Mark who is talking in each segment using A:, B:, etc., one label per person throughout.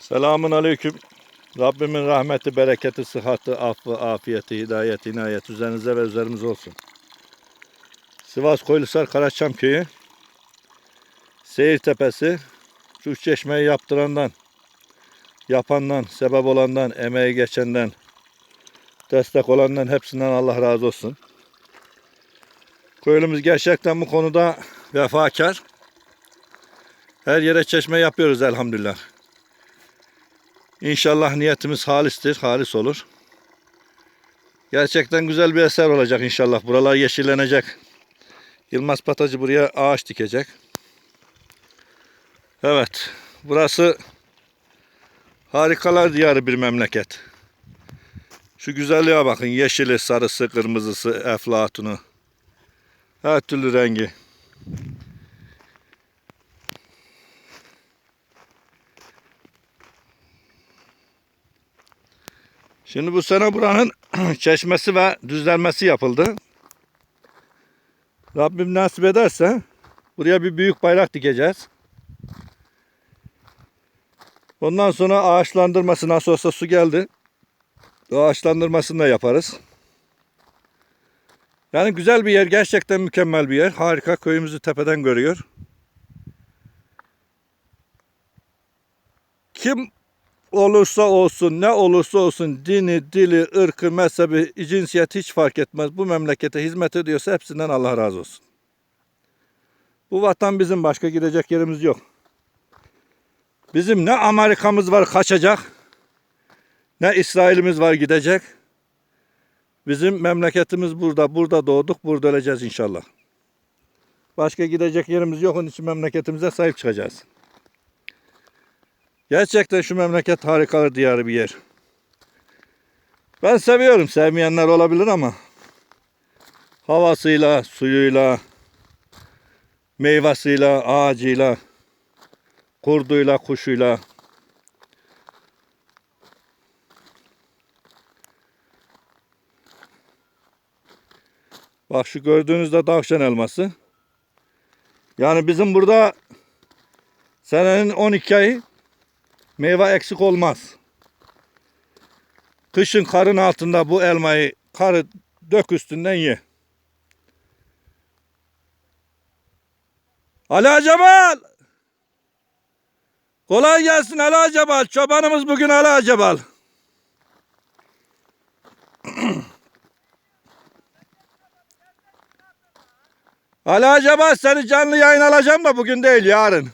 A: Selamun aleyküm. Rabbimin rahmeti, bereketi, sıhhati, affı, afiyeti, hidayeti, inayet üzerinize ve üzerimize olsun. Sivas Koylusar Karaçam Köyü. Seyir Tepesi. Şu çeşmeyi yaptırandan, yapandan, sebep olandan, emeği geçenden, destek olandan hepsinden Allah razı olsun. Köylümüz gerçekten bu konuda vefakar. Her yere çeşme yapıyoruz elhamdülillah. İnşallah niyetimiz halistir, halis olur. Gerçekten güzel bir eser olacak inşallah. Buralar yeşillenecek. Yılmaz Patacı buraya ağaç dikecek. Evet, burası harikalar diyarı bir memleket. Şu güzelliğe bakın. Yeşili, sarısı, kırmızısı, eflatunu. Her türlü rengi. Şimdi bu sene buranın çeşmesi ve düzlenmesi yapıldı. Rabbim nasip ederse buraya bir büyük bayrak dikeceğiz. Ondan sonra ağaçlandırması nasıl olsa su geldi. O ağaçlandırmasını da yaparız. Yani güzel bir yer, gerçekten mükemmel bir yer. Harika, köyümüzü tepeden görüyor. Kim olursa olsun, ne olursa olsun dini, dili, ırkı, mezhebi, cinsiyet hiç fark etmez. Bu memlekete hizmet ediyorsa hepsinden Allah razı olsun. Bu vatan bizim, başka gidecek yerimiz yok. Bizim ne Amerika'mız var kaçacak, ne İsrail'imiz var gidecek. Bizim memleketimiz burada, burada doğduk, burada öleceğiz inşallah. Başka gidecek yerimiz yok, onun için memleketimize sahip çıkacağız. Gerçekten şu memleket harikalar diyarı bir yer. Ben seviyorum. Sevmeyenler olabilir ama havasıyla, suyuyla, meyvasıyla, ağacıyla, kurduyla, kuşuyla. Bak şu gördüğünüzde tavşan elması. Yani bizim burada senenin 12 ayı meyve eksik olmaz. Kışın karın altında bu elmayı karı dök üstünden ye. Ali Cemal! Kolay gelsin Ali Cemal. Çobanımız bugün Ali Cemal. Ali Cemal seni canlı yayın alacağım da bugün değil yarın.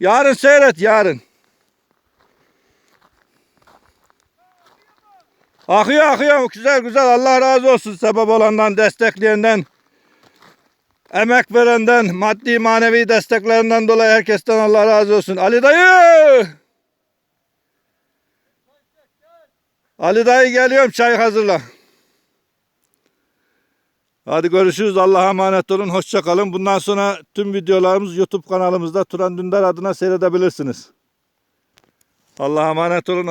A: Yarın seyret yarın. Akıyor akıyor güzel güzel Allah razı olsun sebep olandan destekleyenden emek verenden maddi manevi desteklerinden dolayı herkesten Allah razı olsun. Ali dayı! Ali dayı geliyorum çay hazırla. Hadi görüşürüz. Allah'a emanet olun. Hoşça kalın. Bundan sonra tüm videolarımız YouTube kanalımızda Turan Dündar adına seyredebilirsiniz. Allah'a emanet olun.